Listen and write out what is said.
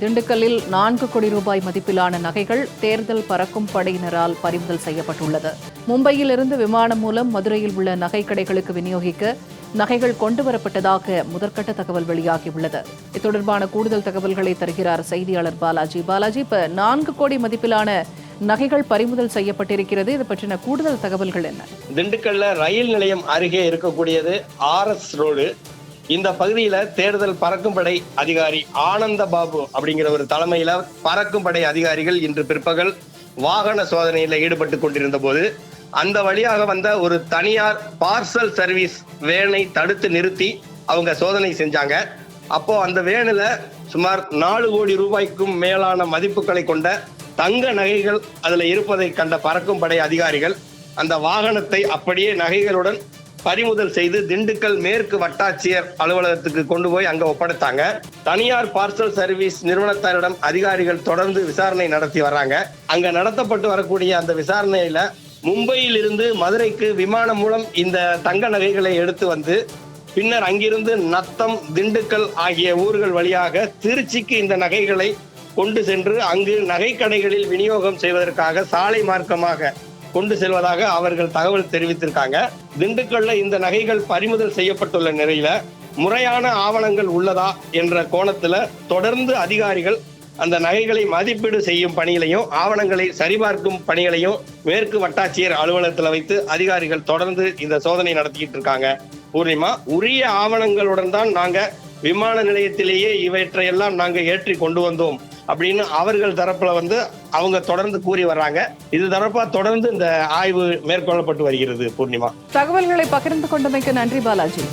திண்டுக்கல்லில் நான்கு கோடி ரூபாய் மதிப்பிலான நகைகள் தேர்தல் பறக்கும் படையினரால் பறிமுதல் செய்யப்பட்டுள்ளது. மும்பையில் இருந்து விமானம் மூலம் மதுரையில் உள்ள நகை கடைகளுக்கு விநியோகிக்க நகைகள் கொண்டுவரப்பட்டதாக முதற்கட்ட தகவல் வெளியாகியுள்ளது. இது தொடர்பான கூடுதல் தகவல்களை தருகிறார் செய்தியாளர் பாலாஜி. பாலாஜி இப்ப நான்கு கோடி மதிப்பிலான நகைகள் பறிமுதல் செய்யப்பட்டிருக்கிறது. இது பற்றின கூடுதல் தகவல்கள் என்ன? திண்டுக்கல்ல ரயில் நிலையம் அருகே இருக்கக்கூடியது ஆர்எஸ் ரோடு. இந்த பகுதியில தேர்தல் பறக்கும் படை அதிகாரி ஆனந்த பாபு அப்படிங்கிற ஒரு தலைமையில பறக்கும் படை அதிகாரிகள் இன்று பிற்பகல் வாகன சோதனையில ஈடுபட்டு கொண்டிருந்த போது அந்த வழியாக வந்த ஒரு தனியார் பார்சல் சர்வீஸ் வேனை தடுத்து நிறுத்தி அவங்க சோதனை செஞ்சாங்க. அப்போ அந்த வேனில் சுமார் நாலு கோடி ரூபாய்க்கும் மேலான மதிப்புகளை கொண்ட தங்க நகைகள் அதுல இருப்பதை கண்ட பறக்கும் படை அதிகாரிகள் அந்த வாகனத்தை அப்படியே நகைகளுடன் பறிமுதல் செய்து திண்டுக்கல் மேற்கு வட்டாட்சியர் அலுவலகத்துக்கு கொண்டு போய் அங்க ஒப்படைத்தாங்க. தனியார் பார்சல் சர்வீஸ் நிறுவனத்தாரிடம் அதிகாரிகள் தொடர்ந்து விசாரணை நடத்தி வர்றாங்க. அங்க நடத்தப்பட்டு வரக்கூடிய அந்த விசாரணையில மும்பையில் இருந்து மதுரைக்கு விமானம் மூலம் இந்த தங்க நகைகளை எடுத்து வந்து பின்னர் அங்கிருந்து நத்தம் திண்டுக்கல் ஆகிய ஊர்கள் வழியாக திருச்சிக்கு இந்த நகைகளை கொண்டு சென்று அங்கு நகை கடைகளில் விநியோகம் செய்வதற்காக சாலை மார்க்கமாக கொண்டு செல்வதாக அவர்கள் தகவல் தெரிவித்திருக்காங்க. திண்டுக்கல்ல இந்த நகைகள் பறிமுதல் செய்யப்பட்டுள்ள நிலையில முறையான ஆவணங்கள் உள்ளதா என்ற கோணத்துல தொடர்ந்து அதிகாரிகள் அந்த நகைகளை மதிப்பீடு செய்யும் பணிகளையும் ஆவணங்களை சரிபார்க்கும் பணிகளையும் மேற்கு வட்டாட்சியர் அலுவலகத்தில் வைத்து அதிகாரிகள் தொடர்ந்து இந்த சோதனை நடத்திக்கிட்டு இருக்காங்க. பூர்ணிமா உரிய ஆவணங்களுடன் தான் நாங்க விமான நிலையத்திலேயே இவற்றையெல்லாம் நாங்கள் ஏற்றி கொண்டு வந்தோம். அப்படின்னு அவர்கள் தரப்புல வந்து அவங்க தொடர்ந்து கூறி வர்றாங்க. இது தரப்பா தொடர்ந்து இந்த ஆய்வு மேற்கொள்ளப்பட்டு வருகிறது பூர்ணிமா. தகவல்களை பகிர்ந்து கொண்டமைக்கு நன்றி பாலாஜி.